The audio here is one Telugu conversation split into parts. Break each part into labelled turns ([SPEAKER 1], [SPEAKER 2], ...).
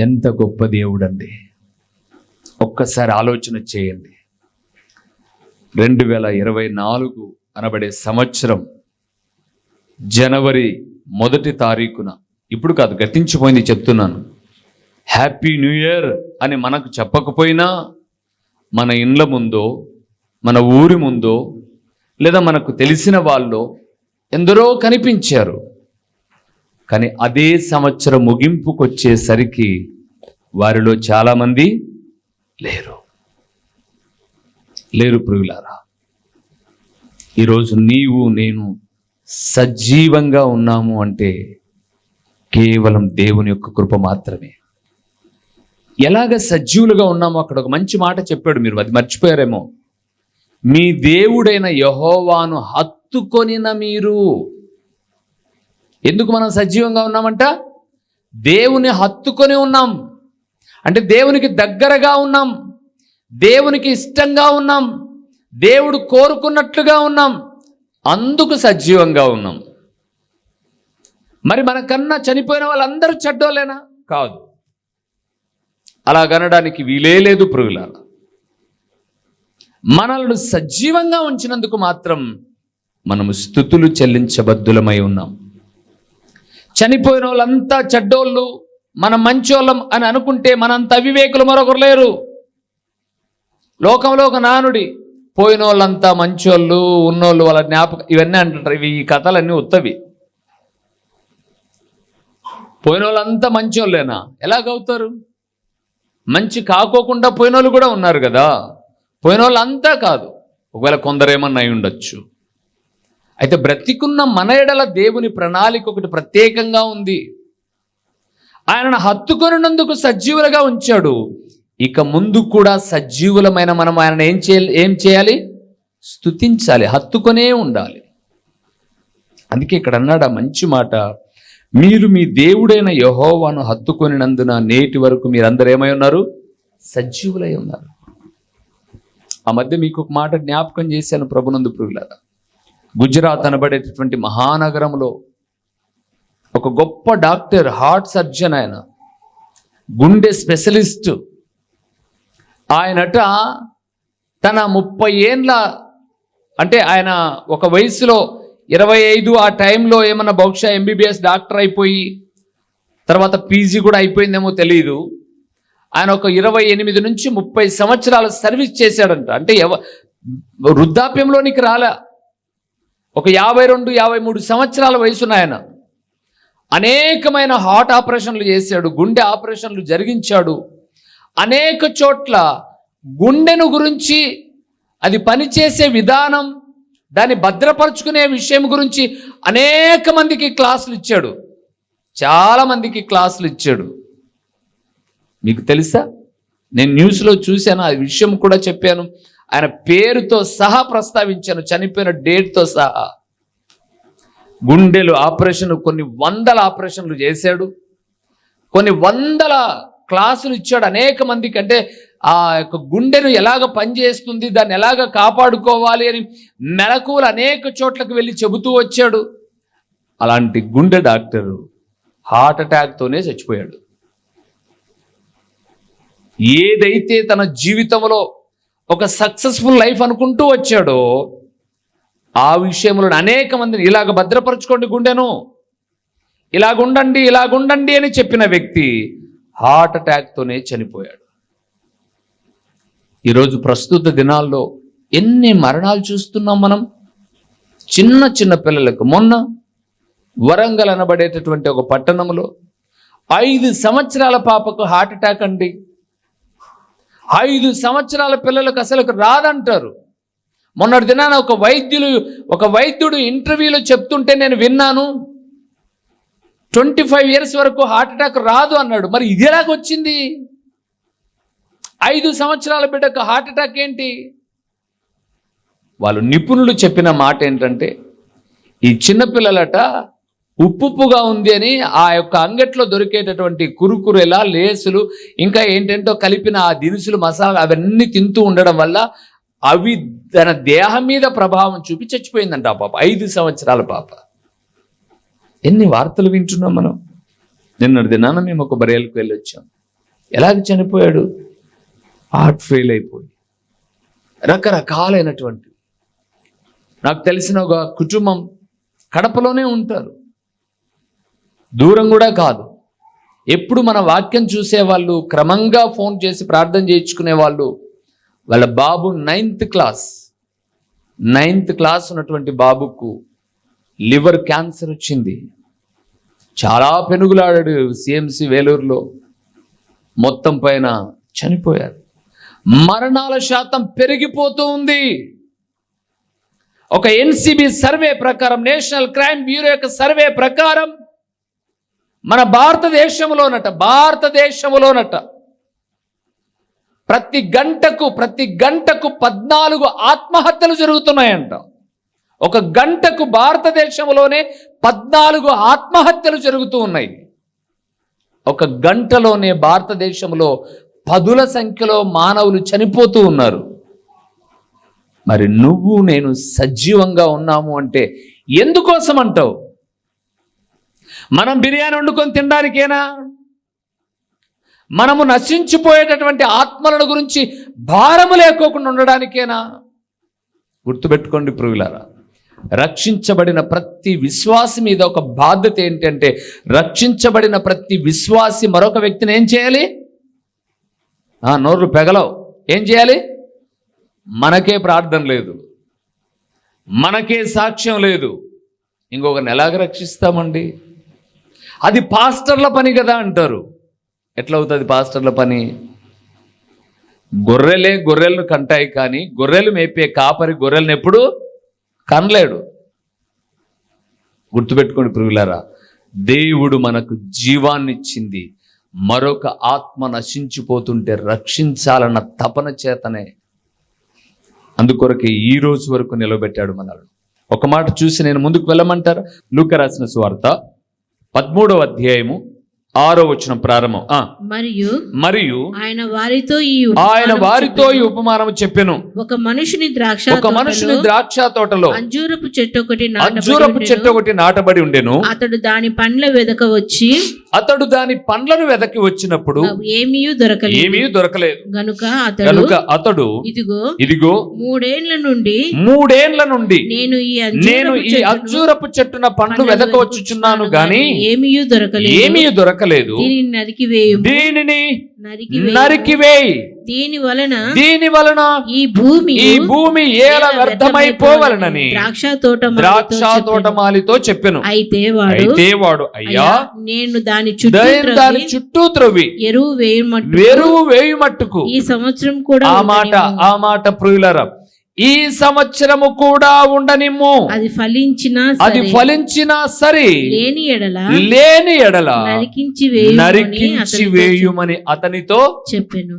[SPEAKER 1] ఎంత గొప్ప దేవుడండి. ఒక్కసారి ఆలోచన చేయండి. రెండు వేల ఇరవై నాలుగు అనబడే సంవత్సరం జనవరి మొదటి తారీఖున ఇప్పుడు కాదు గతించిపోయింది చెప్తున్నాను. హ్యాపీ న్యూ ఇయర్ అని మనకు చెప్పకపోయినా మన ఇండ్ల ముందో మన ఊరి ముందో లేదా మనకు తెలిసిన వాళ్ళు ఎందరో కనిపించారు. కానీ అదే సంవత్సరం ముగింపుకు వచ్చేసరికి వారిలో చాలామంది లేరు. లేరు ప్రియులారా ఈరోజు నీవు నేను సజీవంగా ఉన్నాము అంటే కేవలం దేవుని యొక్క కృప మాత్రమే. ఎలాగ సజీవులుగా ఉన్నామో అక్కడ ఒక మంచి మాట చెప్పాడు మీరు అది మర్చిపోయారేమో. మీ దేవుడైన యహోవాను హత్తుకొనిన మీరు. ఎందుకు మనం సజీవంగా ఉన్నామంట? దేవుని హత్తుకొని ఉన్నాం. అంటే దేవునికి దగ్గరగా ఉన్నాం. దేవునికి ఇష్టంగా ఉన్నాం. దేవుడు కోరుకున్నట్లుగా ఉన్నాం. అందుకు సజీవంగా ఉన్నాం. మరి మనకన్నా చనిపోయిన వాళ్ళందరూ చెడ్డోలేనా కాదు. అలా కనడానికి వీలే లేదు పురుగులాల మనల్ని సజీవంగా ఉంచినందుకు మాత్రం మనము స్థుతులు చెల్లించబద్దులమై ఉన్నాం. చనిపోయిన వాళ్ళంతా చెడ్డోళ్ళు మనం మంచోళ్ళం అని అనుకుంటే మనంత అవివేకులు మరొకరు లేరు. లోకంలో ఒక నానుడి పోయిన వాళ్ళంతా మంచోళ్ళు ఉన్నోళ్ళు వాళ్ళ జ్ఞాపకం ఇవన్నీ అంటారు ఇవి ఈ కథలన్నీ ఉత్తవి. పోయిన వాళ్ళంతా మంచోళ్ళేనా ఎలాగవుతారు మంచి కాకోకుండా పోయిన వాళ్ళు కూడా ఉన్నారు కదా. పోయిన వాళ్ళు అంతా కాదు. ఒకవేళ కొందరేమన్నా అయి ఉండొచ్చు. అయితే బ్రతికున్న మన ఎడల దేవుని ప్రణాళిక ఒకటి ప్రత్యేకంగా ఉంది. ఆయనను హత్తుకొనినందుకు సజీవులుగా ఉంచాడు. ఇక ముందు కూడా సజీవులమైన మనం ఆయన ఏం చేయాలి? ఏం చేయాలి? స్తుతించాలి హత్తుకొనే ఉండాలి. అందుకే ఇక్కడ అన్నాడు ఆ మంచి మాట. మీరు మీ దేవుడైన యహోవాను హత్తుకొనినందున నేటి వరకు మీరందరూ ఏమై ఉన్నారు? సజీవులై ఉన్నారు. ఆ మధ్య మీకు ఒక మాట జ్ఞాపకం చేశాను ప్రభునందు పురుగులారా గుజరాత్ అనబడేటటువంటి మహానగరంలో ఒక గొప్ప డాక్టర్ హార్ట్ సర్జన్ ఆయన గుండె స్పెషలిస్ట్. ఆయనట తన ముప్పై ఏండ్ల అంటే ఆయన ఒక వయసులో ఇరవై ఐదు ఆ టైంలో ఏమన్నా బహుశా ఎంబీబీఎస్ డాక్టర్ అయిపోయి తర్వాత పీజీ కూడా అయిపోయిందేమో తెలియదు ఆయన ఒక ఇరవై ఎనిమిది నుంచి ముప్పై సంవత్సరాలు సర్వీస్ చేశాడంట. అంటే ఎవ వృద్ధాప్యంలోనికి రాలే. ఒక యాభై రెండు యాభై మూడు సంవత్సరాల వయసున్న ఆయన అనేకమైన హార్ట్ ఆపరేషన్లు చేశాడు గుండె ఆపరేషన్లు జరిగించాడు. అనేక చోట్ల గుండెను గురించి అది పనిచేసే విధానం దాన్ని భద్రపరుచుకునే విషయం గురించి అనేక మందికి క్లాసులు ఇచ్చాడు. చాలామందికి క్లాసులు ఇచ్చాడు. మీకు తెలుసా? నేను న్యూస్లో చూశాను ఆ విషయం కూడా చెప్పాను. ఆయన పేరుతో సహా ప్రస్తావించాను చనిపోయిన డేట్తో సహా. గుండెలు ఆపరేషన్ కొన్ని వందల ఆపరేషన్లు చేశాడు. కొన్ని వందల క్లాసులు ఇచ్చాడు అనేక మందికి. అంటే ఆ యొక్క గుండెను ఎలాగ పనిచేస్తుంది దాన్ని ఎలాగ కాపాడుకోవాలి అని మెలకువలు అనేక చోట్లకు వెళ్ళి చెబుతూ వచ్చాడు. అలాంటి గుండె డాక్టరు హార్ట్ అటాక్తోనే చచ్చిపోయాడు. ఏదైతే తన జీవితంలో ఒక సక్సెస్ఫుల్ లైఫ్ అనుకుంటూ వచ్చాడో. ఆ విషయంలో అనేక మందిని ఇలాగ భద్రపరచుకోండి గుండెను. ఇలాగుండండి ఇలాగుండండి అని చెప్పిన వ్యక్తి హార్ట్ అటాక్తోనే చనిపోయాడు. ఈరోజు ప్రస్తుత దినాల్లో ఎన్ని మరణాలు చూస్తున్నాం మనం? చిన్న చిన్న పిల్లలకు మొన్న వరంగల్ అనబడేటటువంటి ఒక పట్టణంలో ఐదు సంవత్సరాల పాపకు హార్ట్ అటాక్ అండి. ఐదు సంవత్సరాల పిల్లలకు అసలు రాదంటారు. మొన్నటి దినాన ఒక వైద్యులు ఒక వైద్యుడు ఇంటర్వ్యూలో చెప్తుంటే నేను విన్నాను. ట్వంటీ ఫైవ్ ఇయర్స్ వరకు హార్ట్ అటాక్ రాదు అన్నాడు. మరి ఇది ఎలాగొచ్చింది? ఐదు సంవత్సరాల బిడ్డకు హార్ట్ అటాక్ ఏంటి? వాళ్ళు నిపుణులు చెప్పిన మాట ఏంటంటే ఈ చిన్నపిల్లలట ఉప్పుగా ఉంది అని ఆ యొక్క అంగట్లో దొరికేటటువంటి కురుకురెలా లేసులు ఇంకా ఏంటంటో కలిపిన ఆ దినుసులు మసాలా అవన్నీ తింటూ ఉండడం వల్ల అవి తన దేహం మీద ప్రభావం చూపి చచ్చిపోయిందంట ఆ పాప. ఐదు సంవత్సరాల పాప. ఎన్ని వార్తలు వింటున్నాం మనం? నిన్నటి దినాన మేము ఒక బరేలకు వెళ్ళొచ్చాం. ఎలాగ చనిపోయాడు? హార్ట్ ఫెయిల్ అయిపోయి. రకరకాలైనటువంటి నాకు తెలిసిన ఒక కుటుంబం కడపలోనే ఉంటారు. దూరం కూడా కాదు. ఎప్పుడు మన వాక్యం చూసేవాళ్ళు క్రమంగా ఫోన్ చేసి ప్రార్థన చేయించుకునే వాళ్ళు వాళ్ళ బాబు నైన్త్ క్లాస్ నైన్త్ క్లాస్ ఉన్నటువంటి బాబుకు లివర్ క్యాన్సర్ వచ్చింది. చాలా పెనుగులాడాడు సిఎంసి వేలూరులో. మొత్తం పైన చనిపోయారు. మరణాల శాతం పెరిగిపోతూ ఉంది. ఒక ఎన్సిబి సర్వే ప్రకారం నేషనల్ క్రైమ్ బ్యూరో యొక్క సర్వే ప్రకారం మన భారతదేశంలోనట భారతదేశంలోనట ప్రతి గంటకు ప్రతి గంటకు పద్నాలుగు ఆత్మహత్యలు జరుగుతున్నాయంట. ఒక గంటకు భారతదేశంలోనే పద్నాలుగు ఆత్మహత్యలు జరుగుతూ ఉన్నాయి. ఒక గంటలోనే భారతదేశంలో పదుల సంఖ్యలో మానవులు చనిపోతూ ఉన్నారు. మరి నువ్వు నేను సజీవంగా ఉన్నాము అంటే ఎందుకోసం అంటావు? మనం బిర్యానీ వండుకొని తినడానికేనా? మనము నశించిపోయేటటువంటి ఆత్మలను గురించి భారము లేకోకుండా ఉండడానికేనా? గుర్తుపెట్టుకోండి ప్రియులారా రక్షించబడిన ప్రతి విశ్వాసి మీద ఒక బాధ్యత ఏంటంటే రక్షించబడిన ప్రతి విశ్వాసి మరొక వ్యక్తిని ఏం చేయాలి? ఆ, నోర్లు పెగలవు. ఏం చేయాలి? మనకే ప్రార్థన లేదు. మనకే సాక్ష్యం లేదు. ఇంకొకరిని ఎలాగ రక్షిస్తామండి? అది పాస్టర్ల పని కదా అంటారు. ఎట్లా అవుతుంది పాస్టర్ల పని? గొర్రెలే గొర్రెలను కంటాయి కానీ గొర్రెలు మేపే కాపరి గొర్రెలను ఎప్పుడు? కనలేడు. గుర్తుపెట్టుకోండి ప్రియులారా దేవుడు మనకు జీవాన్నిచ్చింది. మరొక ఆత్మ నశించిపోతుంటే రక్షించాలన్న తపన చేతనే. అందుకొరకే ఈ రోజు వరకు నిలబెట్టాడు మనల్ని. ఒక మాట చూసి నేను ముందుకు వెళ్ళమంటారు? లూక రాసిన సువార్త పదమూడవ అధ్యాయము ఆరో వచనం ప్రారంభం
[SPEAKER 2] మరియు
[SPEAKER 1] మరియు
[SPEAKER 2] ఆయన వారితో ఈ
[SPEAKER 1] ఆయన వారితో ఈ ఉపమానం చెప్పెను.
[SPEAKER 2] ఒక మనుషుని ద్రాక్ష
[SPEAKER 1] ఒక మనుషుని ద్రాక్ష తోటలో
[SPEAKER 2] అంజూరపు చెట్టు ఒకటి
[SPEAKER 1] అంజూరపు. చెట్టు ఒకటి నాటబడి ఉండెను
[SPEAKER 2] అతడు దాని పండ్ల వెదక వచ్చి
[SPEAKER 1] అతడు దాని పండ్లను వెదకి వచ్చినప్పుడు
[SPEAKER 2] ఏమీ దొరకలేదు.
[SPEAKER 1] ఏమీ దొరకలేదు.
[SPEAKER 2] గనుక అతడు
[SPEAKER 1] అతడు
[SPEAKER 2] ఇదిగో
[SPEAKER 1] ఇదిగో
[SPEAKER 2] మూడేండ్ల నుండి
[SPEAKER 1] మూడేండ్ల నుండి
[SPEAKER 2] నేను ఈ
[SPEAKER 1] నేను ఈ
[SPEAKER 2] చెట్టును
[SPEAKER 1] అంజూరపు చెట్టున పండ్లు వెదక వచ్చుచున్నాను గాని
[SPEAKER 2] ఏమీ దొరకలేదు.
[SPEAKER 1] ఏమీ దొరకలేదు.
[SPEAKER 2] దీనిని నరికి వేయు
[SPEAKER 1] దీనిని
[SPEAKER 2] నరికి వేయు.
[SPEAKER 1] నరికివేయి
[SPEAKER 2] దీని వలన
[SPEAKER 1] దీని వలన
[SPEAKER 2] ఈ భూమి
[SPEAKER 1] ఈ భూమి ఏల వ్యర్థమైపోవలనని
[SPEAKER 2] ద్రాక్ష తోట
[SPEAKER 1] ద్రాక్ష తోటమాలితో చెప్పెను.
[SPEAKER 2] అయితే వాడు
[SPEAKER 1] అయితే వాడు అయ్యా
[SPEAKER 2] నేను దాని చుట్టూ
[SPEAKER 1] దాని చుట్టూ త్రవ్వి
[SPEAKER 2] ఎరువు వేయమట్టు
[SPEAKER 1] వెరువు వేయు మట్టుకు.
[SPEAKER 2] ఈ సంవత్సరం కూడా
[SPEAKER 1] ఆ మాట. ఆ మాట ప్రియులరా ఈ సంవత్సరము కూడా ఉండనిమ్ము.
[SPEAKER 2] అది ఫలించినా
[SPEAKER 1] అది ఫలించినా సరే
[SPEAKER 2] లేని ఎడల
[SPEAKER 1] లేని ఎడల
[SPEAKER 2] నరికించి వేయు
[SPEAKER 1] నరికించి వేయుమని అతనితో
[SPEAKER 2] చెప్పాను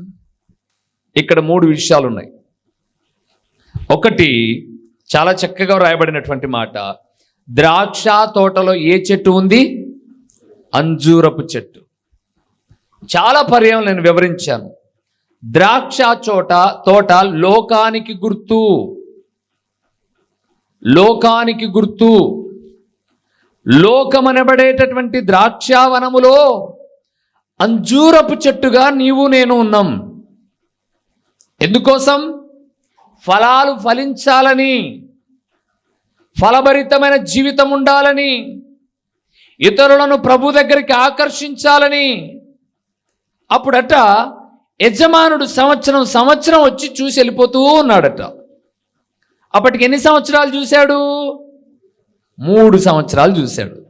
[SPEAKER 1] ఇక్కడ మూడు విషయాలు ఉన్నాయి ఒకటి చాలా చక్కగా రాయబడినటువంటి మాట ద్రాక్ష తోటలో ఏ చెట్టు ఉంది? అంజూరపు చెట్టు. చాలా పర్యాయం నేను వివరించాను. ద్రాక్ష చోట తోట లోకానికి గుర్తు. లోకానికి గుర్తు. లోకమనబడేటటువంటి ద్రాక్షావనములో అంజూరపు చెట్టుగా నీవు నేను ఉన్నాం. ఎందుకోసం? ఫలాలు ఫలించాలని ఫలభరితమైన జీవితం ఉండాలని ఇతరులను ప్రభు దగ్గరికి ఆకర్షించాలని. అప్పుడట యజమానుడు సంవత్సరం సంవత్సరం వచ్చి చూసి వెళ్ళిపోతూ ఉన్నాడట. అప్పటికి ఎన్ని సంవత్సరాలు చూశాడు? మూడు సంవత్సరాలు చూశాడు.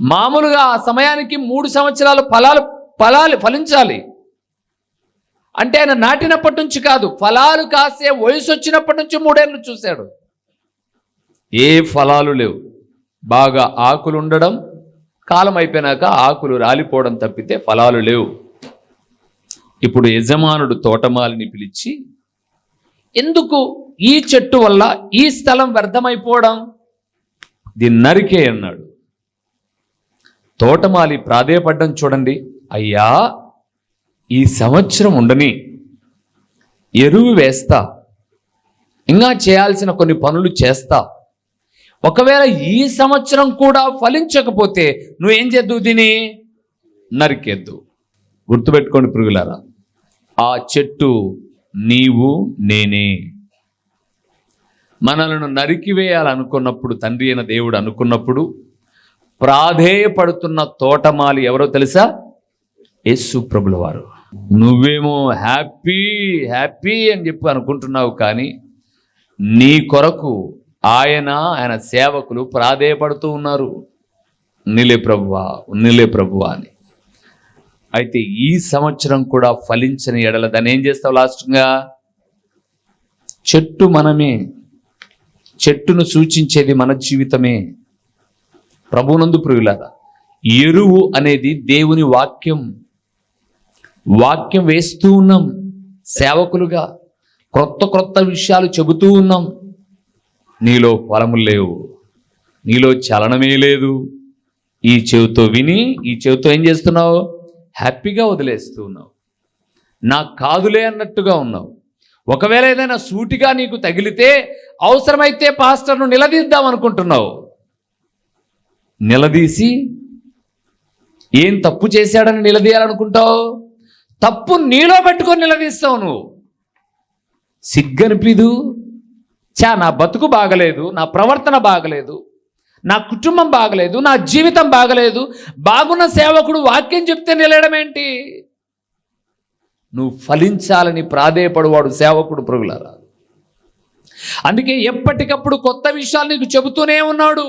[SPEAKER 1] మామూలుగా ఆ సమయానికి మూడు సంవత్సరాలు ఫలాలు ఫలాలు ఫలించాలి. అంటే ఆయన నాటినప్పటి నుంచి కాదు ఫలాలు కాసే వయసు వచ్చినప్పటి నుంచి మూడేళ్ళు చూశాడు. ఏ ఫలాలు లేవు. బాగా ఆకులు ఉండడం కాలం అయిపోయినాక ఆకులు రాలిపోవడం తప్పితే ఫలాలు లేవు. ఇప్పుడు యజమానుడు తోటమాలిని పిలిచి ఎందుకు ఈ చెట్టు వల్ల ఈ స్థలం వ్యర్థమైపోవడం? దీన్ని నరికే అన్నాడు. తోటమాలి ప్రాధేయపడ్డం చూడండి. అయ్యా ఈ సంవత్సరం ఉండని ఎరువు వేస్తా. ఇంకా చేయాల్సిన కొన్ని పనులు చేస్తా. ఒకవేళ ఈ సంవత్సరం కూడా ఫలించకపోతే నువ్వేం చేద్దు దీని నరికేద్దు. గుర్తుపెట్టుకోండి పురుగులారా ఆ చెట్టు నీవు నేనే. మనలను నరికివేయాలనుకున్నప్పుడు తండ్రి అయిన దేవుడు అనుకున్నప్పుడు ప్రాధేయపడుతున్న తోటమాలి ఎవరో తెలుసా? యేసు ప్రభుల వారు నువ్వేమో హ్యాపీ హ్యాపీ అని చెప్పి అనుకుంటున్నావు కానీ నీ కొరకు ఆయన ఆయన సేవకులు ప్రాధేయపడుతూ ఉన్నారు. నిలే ప్రభువా నిలే ప్రభువా అని. అయితే ఈ సంవత్సరం కూడా ఫలించని ఎడల దాన్ని ఏం చేస్తావు లాస్ట్గా? చెట్టు మనమే చెట్టును సూచించేది మన జీవితమే. ప్రభునందు ప్రియులారా ఎరువు అనేది దేవుని వాక్యం. వాక్యం వేస్తూ ఉన్నాం. సేవకులుగా క్రొత్త క్రొత్త విషయాలు చెబుతూ ఉన్నాం. నీలో ఫలములు లేవు. నీలో చలనమే లేదు. ఈ చెవితో విని ఈ చెవితో ఏం చేస్తున్నావు? హ్యాపీగా వదిలేస్తూ ఉన్నావు. నాకు కాదులే అన్నట్టుగా ఉన్నావు. ఒకవేళ ఏదైనా సూటిగా నీకు తగిలితే అవసరమైతే పాస్టర్ను నిలదీద్దాం అనుకుంటున్నావు. నిలదీసి ఏం తప్పు చేశాడని నిలదీయాలనుకుంటావు? తప్పు నీలో పెట్టుకొని నిలదీస్తావు నువ్వు. సిగ్గనిపిదు చా నా బతుకు బాగలేదు నా ప్రవర్తన బాగలేదు నా కుటుంబం బాగలేదు నా జీవితం బాగలేదు బాగున్న సేవకుడు వాక్యం చెప్తే నిలయడం ఏంటి? నువ్వు ఫలించాలని ప్రాధేయపడువాడు సేవకుడు ప్రభులారా అందుకే ఎప్పటికప్పుడు కొత్త విషయాలు నీకు చెబుతూనే ఉన్నాడు.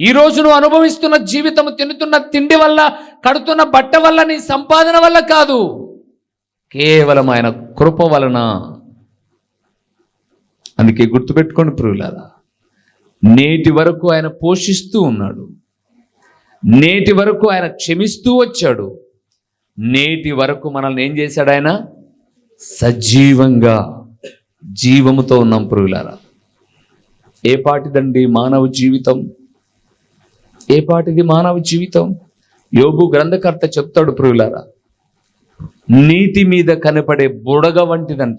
[SPEAKER 1] ఈరోజు నువ్వు అనుభవిస్తున్న జీవితం తినుతున్న తిండి వల్ల కడుతున్న బట్ట వల్ల నీ సంపాదన వల్ల కాదు. కేవలం ఆయన కృప వలన. అందుకే గుర్తుపెట్టుకోండి ప్రియులారా నేటి వరకు ఆయన పోషిస్తూ ఉన్నాడు. నేటి వరకు ఆయన క్షమిస్తూ వచ్చాడు. నేటి వరకు మనల్ని ఏం చేశాడు ఆయన? సజీవంగా జీవముతో ఉన్నాం పురుగులారా ఏ పాటిదండి మానవ జీవితం? ఏ పాటిది మానవ జీవితం? యోగు గ్రంథకర్త చెప్తాడు ప్రియులారా నీటి మీద కనపడే బుడగ వంటిదంట.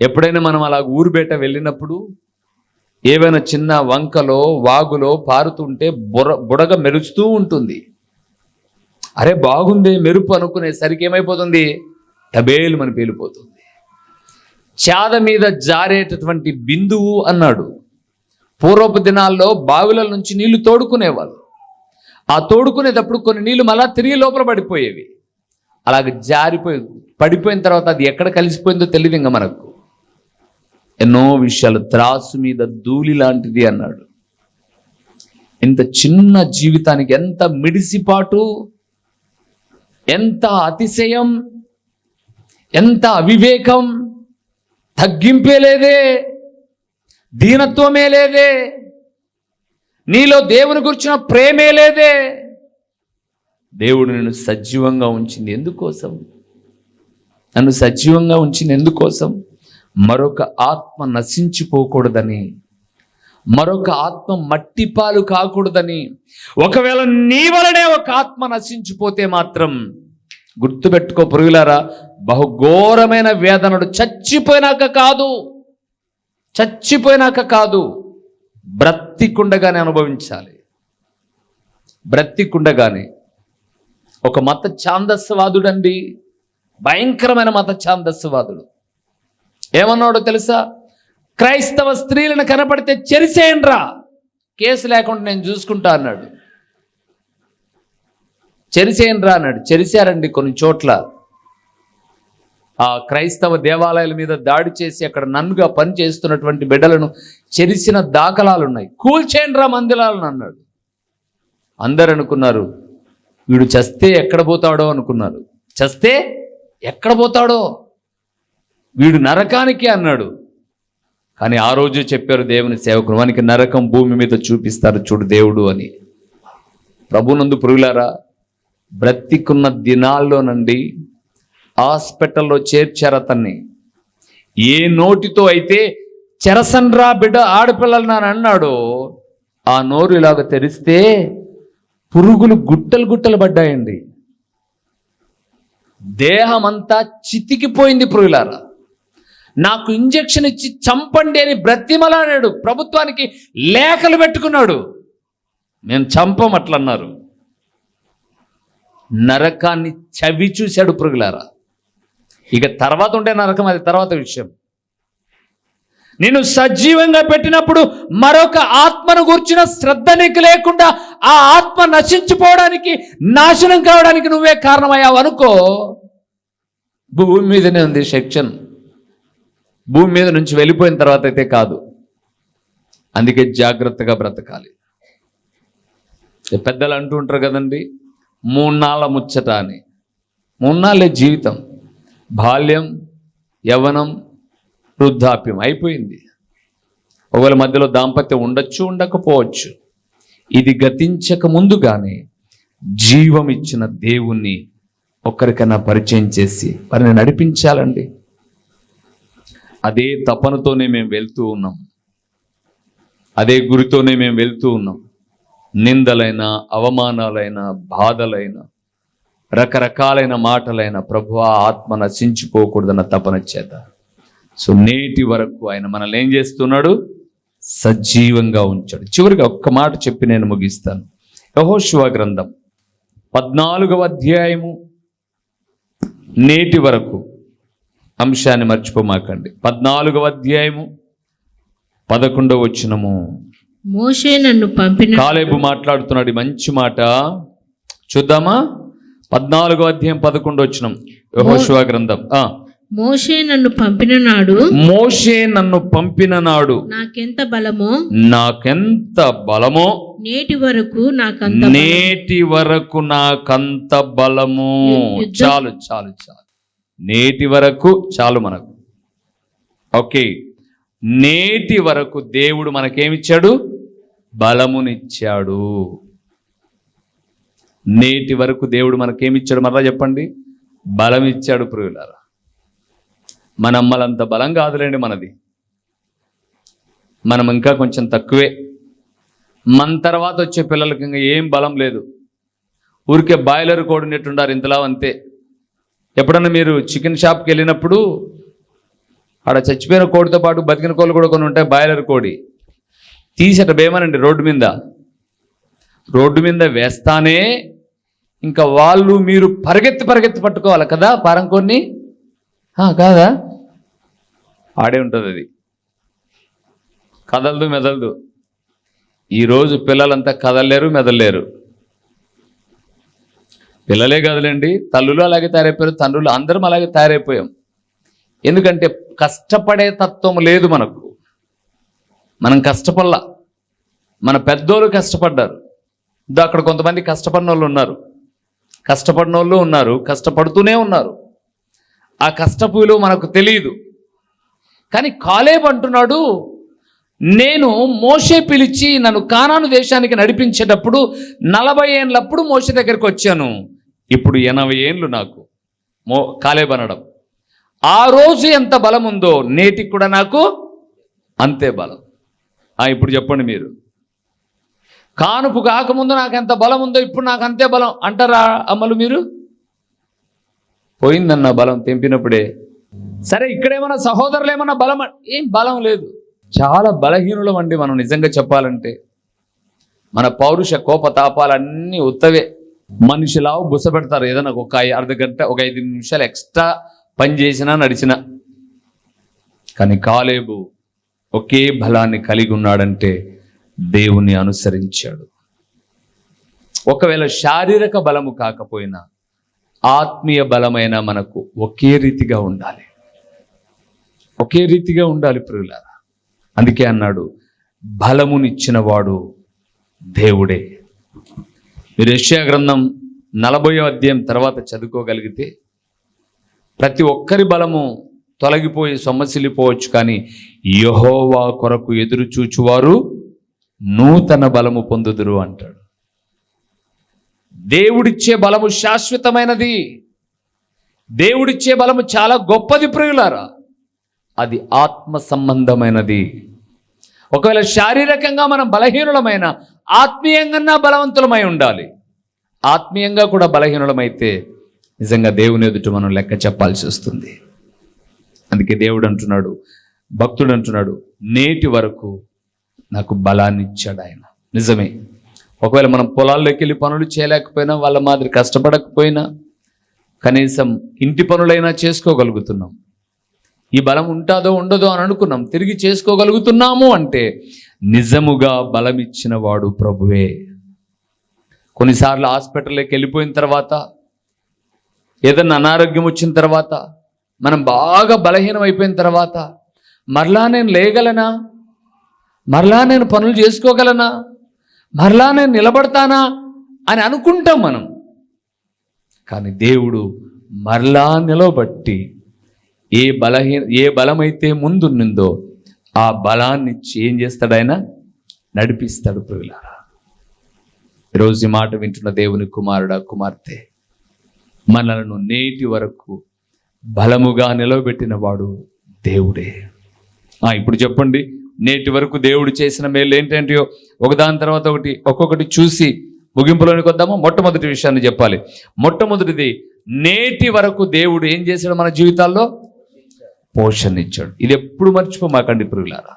[SPEAKER 1] ఎప్పుడైనా మనం అలా ఊరుబేట వెళ్ళినప్పుడు ఏవైనా చిన్న వంకలో వాగులో పారుతుంటే బుర బుడగ మెరుస్తూ ఉంటుంది. అరే బాగుంది మెరుపు అనుకునేసరికి ఏమైపోతుంది? టబేలు మన పేలిపోతుంది. చాద మీద జారేటటువంటి బిందువు అన్నాడు. పూర్వపు దినాల్లో బావిల నుంచి నీళ్ళు తోడుకునేవాళ్ళు. ఆ తోడుకునేటప్పుడు కొన్ని నీళ్ళు మళ్ళా తిరిగి లోపల పడిపోయేవి. అలాగ జారిపోయి పడిపోయిన తర్వాత అది ఎక్కడ కలిసిపోయిందో తెలియదు ఇంకా మనకు. ఎన్నో విషయాలు త్రాసు మీద ధూళి లాంటిది అన్నాడు. ఇంత చిన్న జీవితానికి ఎంత మిడిసిపాటు ఎంత అతిశయం ఎంత అవివేకం తగ్గింపే లేదే. దీనత్వమే లేదే. నీలో దేవుని గురించిన ప్రేమే లేదే. దేవుడు నిన్ను సజీవంగా ఉంచింది ఎందుకోసం? నన్ను సజీవంగా ఉంచింది ఎందుకోసం? మరొక ఆత్మ నశించిపోకూడదని మరొక ఆత్మ మట్టిపాలు కాకూడదని. ఒకవేళ నీ వలనే ఒక ఆత్మ నశించిపోతే మాత్రం గుర్తుపెట్టుకో పురుగులారా బహుఘోరమైన వేదనడు చచ్చిపోయినాక కాదు. చచ్చిపోయినాక కాదు బ్రతికుండగానే అనుభవించాలి. బ్రతికుండగానే ఒక మత ఛాందస్వాదుడండి భయంకరమైన మత ఛాందస్వాదుడు. ఏమన్నాడో తెలుసా? క్రైస్తవ స్త్రీలను కనపడితే చెరిసేయండ్రా. కేసు లేకుండా నేను చూసుకుంటా అన్నాడు. చెరిసేయండ్రా అన్నాడు. చెరిసారండి కొన్ని చోట్ల. ఆ క్రైస్తవ దేవాలయాల మీద దాడి చేసి అక్కడ నన్నుగా పని చేస్తున్నటువంటి బిడ్డలను చెరిసిన దాఖలాలు ఉన్నాయి కూల్చేయండ్రా మందిరాలను అన్నాడు. అందరు అనుకున్నారు వీడు చస్తే ఎక్కడ పోతాడో అనుకున్నారు. చస్తే ఎక్కడ పోతాడో? వీడు నరకానికి అన్నాడు. కానీ ఆ రోజు చెప్పారు దేవుని సేవకులు వానికి నరకం భూమి మీద చూపిస్తారు చూడు దేవుడు అని. ప్రభునందు పురుగులారా బ్రతికున్న దినాల్లో నుండి హాస్పిటల్లో చేర్చారు అతన్ని. ఏ నోటితో అయితే చెరసన్రా బిడ్డ ఆడపిల్లలు నాని అన్నాడో ఆ నోరు ఇలాగ తెరిస్తే పురుగులు గుట్టలు గుట్టలు పడ్డాయండి. దేహమంతా చితికిపోయింది పురుగులారా నాకు ఇంజెక్షన్ ఇచ్చి చంపండి అని బ్రతిమలాడాడు ప్రభుత్వానికి లేఖలు పెట్టుకున్నాడు. మేము చంపం అట్లన్నారు నరకాన్ని చవి చూశాడు పురుగులారా ఇక తర్వాత ఉంటే నరకం అది తర్వాత విషయం. నేను సజీవంగా పెట్టినప్పుడు మరొక ఆత్మను గుర్చిన శ్రద్ధ నీకు లేకుండా ఆ ఆత్మ నశించిపోవడానికి నాశనం కావడానికి నువ్వే కారణమయ్యావు అనుకో. భూమి మీదనే ఉంది సెక్షన్. భూమి మీద నుంచి వెళ్ళిపోయిన తర్వాత అయితే కాదు. అందుకే జాగ్రత్తగా బ్రతకాలి. పెద్దలు అంటూ ఉంటారు కదండి మూన్నాళ్ళ ముచ్చట అని. మూన్నాళ్ళే జీవితం. బాల్యం యవనం వృద్ధాప్యం అయిపోయింది. ఒకవేళ మధ్యలో దాంపత్యం ఉండొచ్చు ఉండకపోవచ్చు. ఇది గతించక ముందుగానే జీవం ఇచ్చిన దేవుణ్ణి ఒక్కరికన్నా పరిచయం చేసి వారిని నడిపించాలండి. అదే తపనతోనే మేము వెళ్తూ ఉన్నాం. అదే గురితోనే మేము వెళ్తూ ఉన్నాం. నిందలైన అవమానాలైన బాధలైన రకరకాలైన మాటలైన ప్రభు ఆత్మ నశించిపోకూడదన్న తపన చేత. సో నేటి వరకు ఆయన మనల్ని ఏం చేస్తున్నాడు? సజీవంగా ఉంచాడు. చివరిగా ఒక్క మాట చెప్పి నేను ముగిస్తాను. యహోశివ గ్రంథం పద్నాలుగవ అధ్యాయము నేటి వరకు అంశాన్ని మర్చిపోమాకండి. పద్నాలుగవ అధ్యాయము పదకొండవ వచ్చినము
[SPEAKER 2] మోషే నన్ను పంపిన
[SPEAKER 1] కాలేబు మాట్లాడుతున్నాడు మంచి మాట. చూద్దామా? పద్నాలుగో అధ్యాయం పదకొండు వచ్చినం గ్రంథం. ఆ.
[SPEAKER 2] మోషే నన్ను పంపిన నాడు
[SPEAKER 1] మోషే నన్ను పంపిన నాడు
[SPEAKER 2] నాకెంత బలమో?
[SPEAKER 1] నాకెంత బలమో?
[SPEAKER 2] నేటి వరకు నాకంత
[SPEAKER 1] నేటి వరకు నాకంత బలము? చాలు చాలు చాలు. నేటి వరకు చాలు మనకు. ఓకే. నేటి వరకు దేవుడు మనకేమిచ్చాడు? బలమునిచ్చాడు. నేటి వరకు దేవుడు మనకేమిచ్చాడు మరలా చెప్పండి? బలం ఇచ్చాడు ప్రియులారా. మన అమ్మలంత బలం కాదులేండి మనది. మనం ఇంకా కొంచెం తక్కువే. మన తర్వాత వచ్చే పిల్లలకి ఇంకా ఏం బలం లేదు. ఊరికే బాయిలర్ కోడినట్టుండారు ఇంతలా అంతే. ఎప్పుడన్నా మీరు చికెన్ షాప్కి వెళ్ళినప్పుడు ఆడ చచ్చిపోయిన కోడితో పాటు బతికిన కోళ్ళు కూడా కొన్ని ఉంటాయి బాయిలర్ కోడి. తీసేట భయమనండి రోడ్డు మీద. రోడ్డు మీద వేస్తానే ఇంకా వాళ్ళు మీరు పరిగెత్తి పరిగెత్తి పట్టుకోవాలి కదా పారం కొన్ని? కాదా? ఆడే ఉంటుంది అది. కదలదు మెదలదు. ఈరోజు పిల్లలంతా కదలలేరు మెదలలేరు. పిల్లలే కదలండి. తల్లులు అలాగే తయారైపోయారు తండ్రులు అందరం అలాగే తయారైపోయాం. ఎందుకంటే కష్టపడే తత్వం లేదు మనకు. మనం కష్టపడలా. మన పెద్దోళ్ళు కష్టపడ్డారు. అక్కడ కొంతమంది కష్టపడిన వాళ్ళు ఉన్నారు. కష్టపడిన వాళ్ళు ఉన్నారు. కష్టపడుతూనే ఉన్నారు. ఆ కష్టపు విలువ మనకు తెలియదు కానీ కాలేబ్ అంటున్నాడు నేను మోషే పిలిచి నన్ను కానాను దేశానికి నడిపించేటప్పుడు నలభై ఏళ్ళప్పుడు మోషే దగ్గరికి వచ్చాను. ఇప్పుడు ఎనభై ఏండ్లు నాకు. మో కాలేబ్ అనడం. ఆ రోజు ఎంత బలం ఉందో నేటికి కూడా నాకు అంతే బలం. ఇప్పుడు చెప్పండి మీరు. కానుపు కాకముందు నాకు ఎంత బలం ఉందో ఇప్పుడు నాకు అంతే బలం అంటారా అమ్మలు మీరు? పోయిందన్న బలం తెంపినప్పుడే. సరే ఇక్కడేమన్నా సహోదరులు ఏమన్నా బలం ఏం బలం లేదు. చాలా బలహీనులం అండి మనం నిజంగా చెప్పాలంటే. మన పౌరుష కోపతాపాలన్నీ ఉత్తవే. మనిషిలా బుసపెడతారు ఏదైనా ఒక అర్ధ గంట ఒక ఐదు నిమిషాలు ఎక్స్ట్రా పని చేసినా నడిచినా. కానీ కాలేబు ఒకే బలాన్ని కలిగి ఉన్నాడంటే దేవుని అనుసరించాడు. ఒకవేళ శారీరక బలము కాకపోయినా ఆత్మీయ బలమైన మనకు ఒకే రీతిగా ఉండాలి. ఒకే రీతిగా ఉండాలి ప్రియులారా. అందుకే అన్నాడు బలమునిచ్చిన వాడు దేవుడే. మీరు యష్యా గ్రంథం నలభయో అధ్యాయం తర్వాత చదువుకోగలిగితే ప్రతి ఒక్కరి బలము తొలగిపోయి సొమ్మసిల్లిపోవచ్చు కానీ యహోవా కొరకు ఎదురు చూచువారు నూతన బలము పొందుదురు అంటాడు. దేవుడిచ్చే బలము శాశ్వతమైనది. దేవుడిచ్చే బలము చాలా గొప్పది ప్రియులారా. అది ఆత్మ సంబంధమైనది. ఒకవేళ శారీరకంగా మనం బలహీనులమైన ఆత్మీయంగా బలవంతులమై ఉండాలి. ఆత్మీయంగా కూడా బలహీనులమైతే నిజంగా దేవుని ఎదుట మనం లెక్క చెప్పాల్సి వస్తుంది. అందుకే దేవుడు అంటున్నాడు భక్తుడు అంటున్నాడు నేటి వరకు నాకు బలాన్ని ఇచ్చాడు ఆయన. నిజమే. ఒకవేళ మనం పొలాల్లోకి వెళ్ళి పనులు చేయలేకపోయినా వాళ్ళ మాదిరి కష్టపడకపోయినా కనీసం ఇంటి పనులైనా చేసుకోగలుగుతున్నాం. ఈ బలం ఉంటుందో ఉండదో అని అనుకున్నాం. తిరిగి చేసుకోగలుగుతున్నాము అంటే నిజముగా బలం ఇచ్చిన వాడు ప్రభువే. కొన్నిసార్లు హాస్పిటల్లోకి వెళ్ళిపోయిన తర్వాత ఏదన్నా అనారోగ్యం వచ్చిన తర్వాత మనం బాగా బలహీనం అయిపోయిన తర్వాత మరలా నేను లేగలనా? మరలా నేను పనులు చేసుకోగలనా? మరలా నేను నిలబడతానా? అని అనుకుంటాం మనం. కానీ దేవుడు మరలా నిలబట్టి ఏ బలహీన ఏ బలమైతే ముందున్నిందో ఆ బలాన్ని ఏం చేస్తాడు ఆయన నడిపిస్తాడు ప్రియులారా. ఈరోజు ఈ మాట వింటున్న దేవుని కుమారుడా కుమార్తె మనలను నేటి వరకు బలముగా నిలబెట్టిన వాడు దేవుడే. ఇప్పుడు చెప్పండి. నేటి వరకు దేవుడు చేసిన మేలు ఏంటంటో ఒకదాని తర్వాత ఒకటి ఒక్కొక్కటి చూసి ముగింపులోనికి వద్దాము. మొట్టమొదటి విషయాన్ని చెప్పాలి. మొట్టమొదటిది నేటి వరకు దేవుడు ఏం చేశాడు మన జీవితాల్లో? పోషణ ఇచ్చాడు ఇది ఎప్పుడు మర్చిపోమాకండి పురుగులారా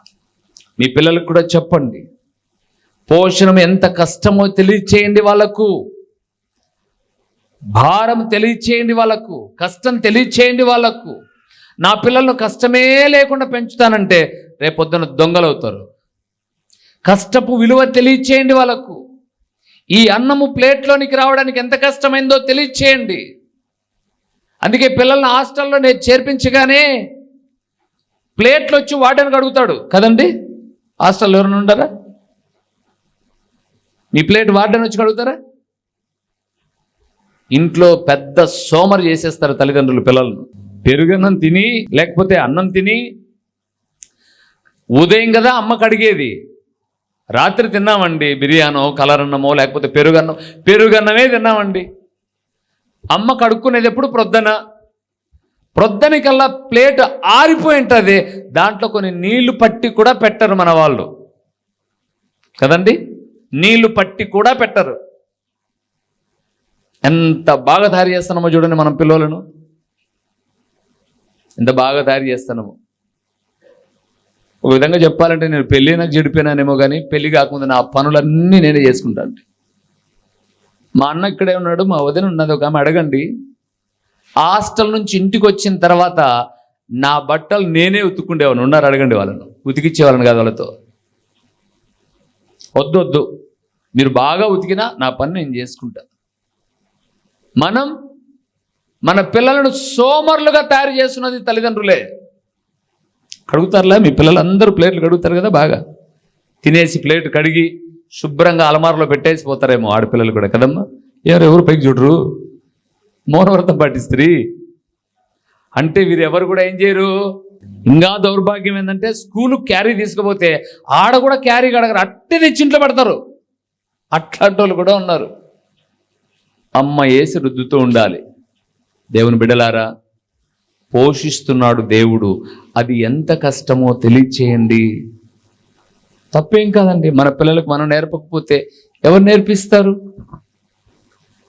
[SPEAKER 1] మీ పిల్లలకు కూడా చెప్పండి. పోషణం ఎంత కష్టమో తెలియచేయండి వాళ్ళకు. భారం తెలియచేయండి వాళ్ళకు. కష్టం తెలియచేయండి వాళ్ళకు. నా పిల్లలను కష్టమే లేకుండా పెంచుతానంటే రేపొద్దున దొంగలు అవుతారు కష్టపు విలువ తెలియచేయండి వాళ్ళకు. ఈ అన్నము ప్లేట్లోనికి రావడానికి ఎంత కష్టమైందో తెలియచేయండి. అందుకే పిల్లల్ని హాస్టల్లో నేను చేర్పించగానే ప్లేట్లు వచ్చి వాడడానికి అడుగుతాడు. కదండి? హాస్టల్లో ఎవరైనా ఉండరా? మీ ప్లేట్ వాడని వచ్చి అడుగుతారా? ఇంట్లో పెద్ద సోమరు చేసేస్తారు తల్లిదండ్రులు పిల్లలను. పెరుగన్నం తిని లేకపోతే అన్నం తిని ఉదయం కదా అమ్మ కడిగేది. రాత్రి తిన్నామండి బిర్యానో కలర్ అన్నమో లేకపోతే పెరుగన్నం పెరుగన్నమే తిన్నామండి. అమ్మ కడుక్కునేది ఎప్పుడు ప్రొద్దన. ప్రొద్దనికల్లా ప్లేట్ ఆరిపోయి ఉంటుంది. దాంట్లో కొన్ని నీళ్ళు పట్టి కూడా పెట్టరు మన వాళ్ళు. కదండి? నీళ్ళు పట్టి కూడా పెట్టరు. ఎంత బాగా తయారు చేస్తున్నామో చూడండి మనం పిల్లలను. ఎంత బాగా తయారు చేస్తున్నాము ఒక విధంగా చెప్పాలంటే నేను పెళ్ళైనా చెడిపోయినానేమో కానీ పెళ్ళి కాకుండా నా పనులన్నీ నేనే చేసుకుంటాను. మా అన్న ఇక్కడే ఉన్నాడు మా వదిన ఉన్నది ఒక ఆమె అడగండి. హాస్టల్ నుంచి ఇంటికి వచ్చిన తర్వాత నా బట్టలు నేనే ఉతుక్కుండేవాను ఉన్నారు అడగండి వాళ్ళను ఉతికిచ్చేవాళ్ళని కాదు వాళ్ళతో. వద్దు వద్దు. మీరు బాగా ఉతికినా నా పని నేను చేసుకుంటా. మనం మన పిల్లలను సోమరులుగా తయారు చేస్తున్నది తల్లిదండ్రులే. కడుగుతారులే? మీ పిల్లలందరూ ప్లేట్లు కడుగుతారు కదా బాగా. తినేసి ప్లేట్ కడిగి శుభ్రంగా అలమారలో పెట్టేసి పోతారేమో ఆడపిల్లలు కూడా కదమ్మా? ఎవరు ఎవరు పైకి చూడరు? మౌనవ్రతం పాటిస్త్రీ అంటే వీరు ఎవరు కూడా ఏం చేయరు? ఇంకా దౌర్భాగ్యం ఏంటంటే స్కూలు క్యారీ తీసుకుపోతే ఆడ కూడా క్యారీ కడగరు. అట్టే తెచ్చి ఇంట్లో పెడతారు. అట్లాంటి వాళ్ళు కూడా ఉన్నారు. అమ్మ వేసి రుద్దుతూ ఉండాలి. దేవుని బిడలారా పోషిస్తున్నాడు దేవుడు. అది ఎంత కష్టమో తెలియచేయండి. తప్పేం కాదండి. మన పిల్లలకు మనం నేర్పకపోతే ఎవరు నేర్పిస్తారు?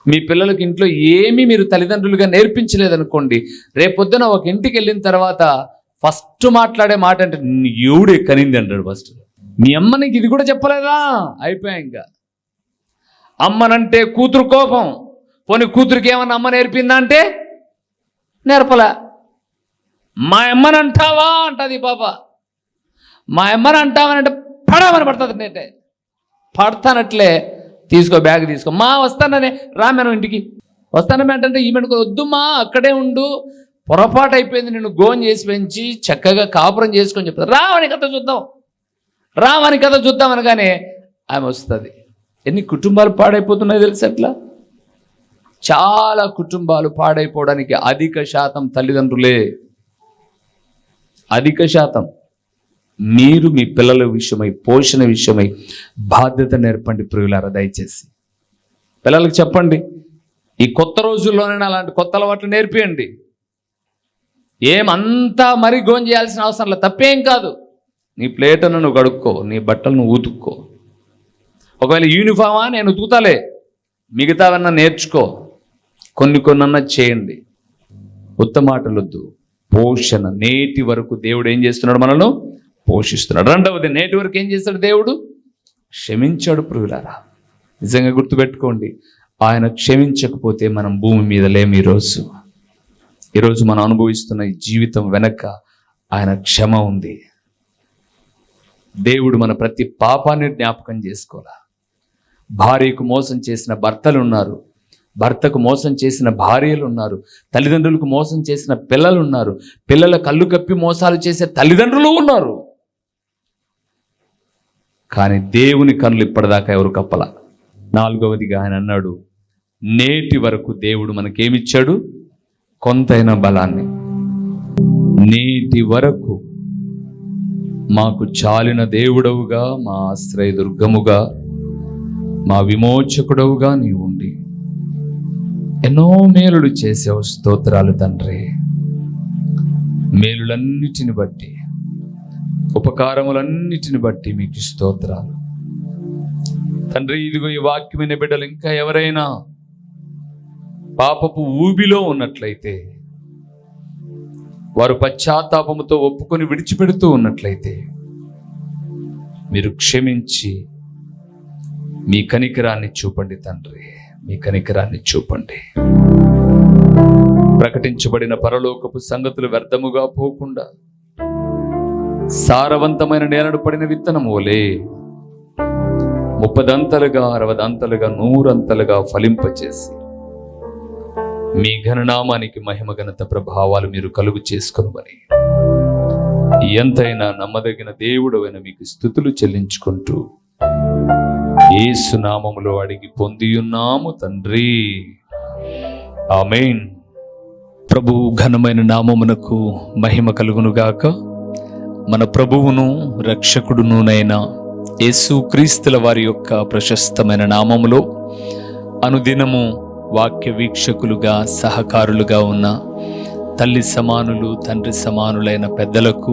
[SPEAKER 1] మీ పిల్లలకి ఇంట్లో ఏమీ మీరు తల్లిదండ్రులుగా నేర్పించలేదనుకోండి. రేపొద్దున ఒక ఇంటికి వెళ్ళిన తర్వాత ఫస్ట్ మాట్లాడే మాట అంటే ఎవడు కనింది అంటాడు ఫస్ట్. మీ అమ్మ నీకు ఇది కూడా చెప్పలేదా? అయిపోయా ఇంకా. అమ్మనంటే కూతురు కోపం. పోనీ కూతురికి ఏమన్నా అమ్మ నేర్పిందా అంటే నేర్పలే. మా అమ్మని అంటావా అంటుంది పాప. మా అమ్మని అంటావనంటే పడమని పడుతుంది నేటే పడతానట్లే తీసుకో బ్యాగ్ తీసుకో. మా వస్తాననే రామేను ఇంటికి. వస్తానమే అంటే ఈమెను వద్దుమా అక్కడే ఉండు. పొరపాటు అయిపోయింది నేను గోన్ చేసి పెంచి చక్కగా కాపురం చేసుకొని చెప్తాను రావని కథ చూద్దాం. రావని కథ చూద్దాం అనగానే ఆమె వస్తుంది. ఎన్ని కుటుంబాలు పాడైపోతున్నాయి తెలుసు అట్లా? చాలా కుటుంబాలు పాడైపోవడానికి అధిక శాతం తల్లిదండ్రులే. అధిక శాతం. మీరు మీ పిల్లల విషయమై పోషణ విషయమై బాధ్యత నేర్పండి ప్రియులారా దయచేసి. పిల్లలకు చెప్పండి ఈ కొత్త రోజుల్లోనే అలాంటి కొత్త అలవాట్లు నేర్పియండి. ఏమంతా మరీ గోన్ చేయాల్సిన అవసరం లేదు తప్పేం కాదు. నీ ప్లేట్ను నువ్వు కడుక్కో నీ బట్టలు నువ్వు ఒకవేళ యూనిఫామా నేను ఉతుకుతాలే మిగతావన్నా నేర్చుకో. కొన్ని కొన్నన్నా చేయండి. ఉత్తమాటలొద్దు పోషణ నేటి వరకు దేవుడు ఏం చేస్తున్నాడు మనల్ని పోషిస్తున్నాడు. రెండవది నేటి వరకు ఏం చేస్తాడు దేవుడు? క్షమించాడు ప్రియులారా. నిజంగా గుర్తుపెట్టుకోండి ఆయన క్షమించకపోతే మనం భూమి మీద లేము ఈరోజు. ఈరోజు మనం అనుభవిస్తున్న ఈ జీవితం వెనక ఆయన క్షమ ఉంది. దేవుడు మన ప్రతి పాపాన్ని జ్ఞాపకం చేసుకోవాలా? భార్యకు మోసం చేసిన భర్తలు ఉన్నారు. భర్తకు మోసం చేసిన భార్యలు ఉన్నారు తల్లిదండ్రులకు మోసం చేసిన పిల్లలు ఉన్నారు పిల్లల కళ్ళు కప్పి మోసాలు చేసే తల్లిదండ్రులు ఉన్నారు. కానీ దేవుని కళ్ళు ఇప్పటిదాకా ఎవరు కప్పల? నాలుగవదిగా ఆయన అన్నాడు నేటి వరకు దేవుడు మనకేమిచ్చాడు? కొంతైన బలాన్ని. నేటి వరకు మాకు చాలిన దేవుడవుగా మా ఆశ్రయ దుర్గముగా మా విమోచకుడవుగా నీ ఉండి ఎన్నో మేలులు చేసావు స్తోత్రాలు తండ్రి. మేలులన్నిటిని బట్టి ఉపకారములన్నిటిని బట్టి మీకు స్తోత్రాలు. తండ్రి ఇదిగో ఈ వాక్యమైన బిడ్డలు ఇంకా ఎవరైనా పాపపు ఊబిలో ఉన్నట్లయితే వారు పశ్చాత్తాపముతో ఒప్పుకొని విడిచిపెడుతూ ఉన్నట్లయితే మీరు క్షమించి మీ కనికరాన్ని చూపండి తండ్రి. మీ కనికరాన్ని చూపండి. ప్రకటించబడిన పరలోకపు సంగతులు వ్యర్థముగా పోకుండా సారవంతమైన నేలను పడిన విత్తనం ఓలే ముప్పదంతలుగా అరవదంతలుగా నూరంతలుగా ఫలింపచేసి మీ ఘననామానికి మహిమ ఘనత ప్రభావాలు మీరు కలుగు చేసుకొనుమని ఎంతైనా నమ్మదగిన దేవుడవైన మీకు స్థుతులు చెల్లించుకుంటూ యేసు నామములో అడిగి పొందియున్నాము తండ్రి. ఆమెన్. ప్రభు ఘనమైన నామమునకు మహిమ కలుగునుగాక. మన ప్రభువును రక్షకుడునునైన యేసు క్రీస్తుల వారి యొక్క ప్రశస్తమైన నామములో అనుదినము వాక్య వీక్షకులుగా సహకారులుగా ఉన్న తల్లి సమానులు తండ్రి సమానులైన పెద్దలకు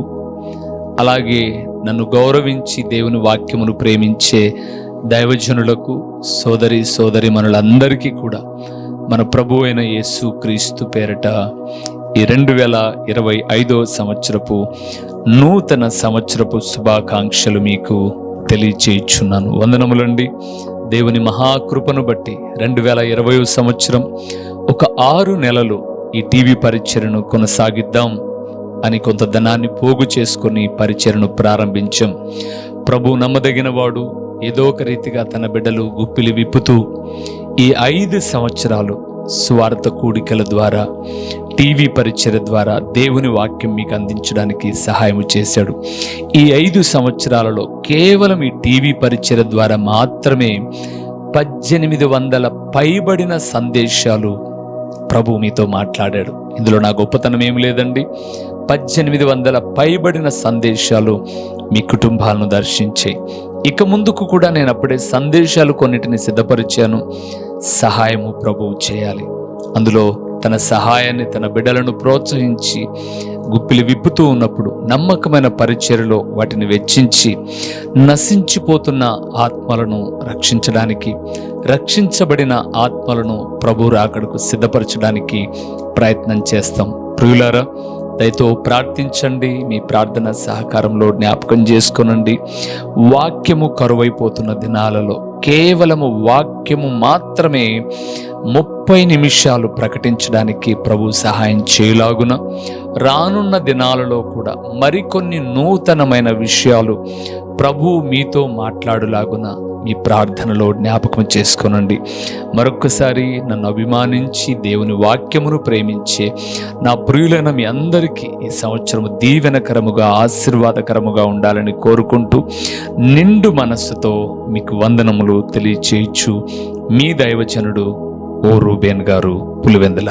[SPEAKER 1] అలాగే నన్ను గౌరవించి దేవుని వాక్యమును ప్రేమించే దైవజనులకు సోదరి సోదరి మనులందరికీ కూడా మన ప్రభు అయిన యేసు క్రీస్తు పేరట ఈ రెండు వేల ఇరవై ఐదో సంవత్సరపు నూతన సంవత్సరపు శుభాకాంక్షలు మీకు తెలియచేయుచున్నాను. వందనములండి. దేవుని మహాకృపను బట్టి రెండు వేల ఇరవై సంవత్సరం ఒక ఆరు నెలలు ఈ టీవీ పరిచయను కొనసాగిద్దాం అని కొంత ధనాన్ని పోగు చేసుకుని పరిచయను ప్రారంభించాం. ప్రభు నమ్మదగిన వాడు ఏదో ఒక రీతిగా తన బిడ్డలు గుప్పిలి విప్పుతూ ఈ ఐదు సంవత్సరాలు స్వార్థ కూడికల ద్వారా టీవీ పరిచయ ద్వారా దేవుని వాక్యం మీకు అందించడానికి సహాయం చేశాడు. ఈ ఐదు సంవత్సరాలలో కేవలం ఈ టీవీ పరిచయ ద్వారా మాత్రమే పద్దెనిమిది వందల పైబడిన సందేశాలు ప్రభు మీతో మాట్లాడాడు. ఇందులో నా గొప్పతనం ఏమి లేదండి. పద్దెనిమిది వందల పైబడిన సందేశాలు మీ కుటుంబాలను దర్శించే ఇక ముందుకు కూడా నేను అప్పుడే సందేశాలు కొన్నిటిని సిద్ధపరిచాను. సహాయము ప్రభువు చేయాలి. అందులో తన సహాయాన్ని తన బిడ్డలను ప్రోత్సహించి గుప్పిలు విప్పుతూ ఉన్నప్పుడు నమ్మకమైన పరిచర్లో వాటిని వెచ్చించి నశించిపోతున్న ఆత్మలను రక్షించడానికి రక్షించబడిన ఆత్మలను ప్రభు రాకడకు సిద్ధపరచడానికి ప్రయత్నం చేస్తాం. ప్రియులారా దయతో ప్రార్థించండి. మీ ప్రార్థన సహకారంలో జ్ఞాపకం చేసుకునండి. వాక్యము కరువైపోతున్న దినాలలో కేవలము వాక్యము మాత్రమే ముప్పై నిమిషాలు ప్రకటించడానికి ప్రభు సహాయం చేయలాగున రానున్న దినాలలో కూడా మరికొన్ని నూతనమైన విషయాలు ప్రభు మీతో మాట్లాడులాగున మీ ప్రార్థనలో జ్ఞాపకం చేసుకోనండి. మరొక్కసారి నన్ను అభిమానించి దేవుని వాక్యమును ప్రేమించే నా ప్రియులైన మీ అందరికీ ఈ సంవత్సరం దీవెనకరముగా ఆశీర్వాదకరముగా ఉండాలని కోరుకుంటూ నిండు మనస్సుతో మీకు వందనములు తెలియచేయచ్చు. మీ దైవజనుడు ఓ రూబేన్ గారు పులివెందుల.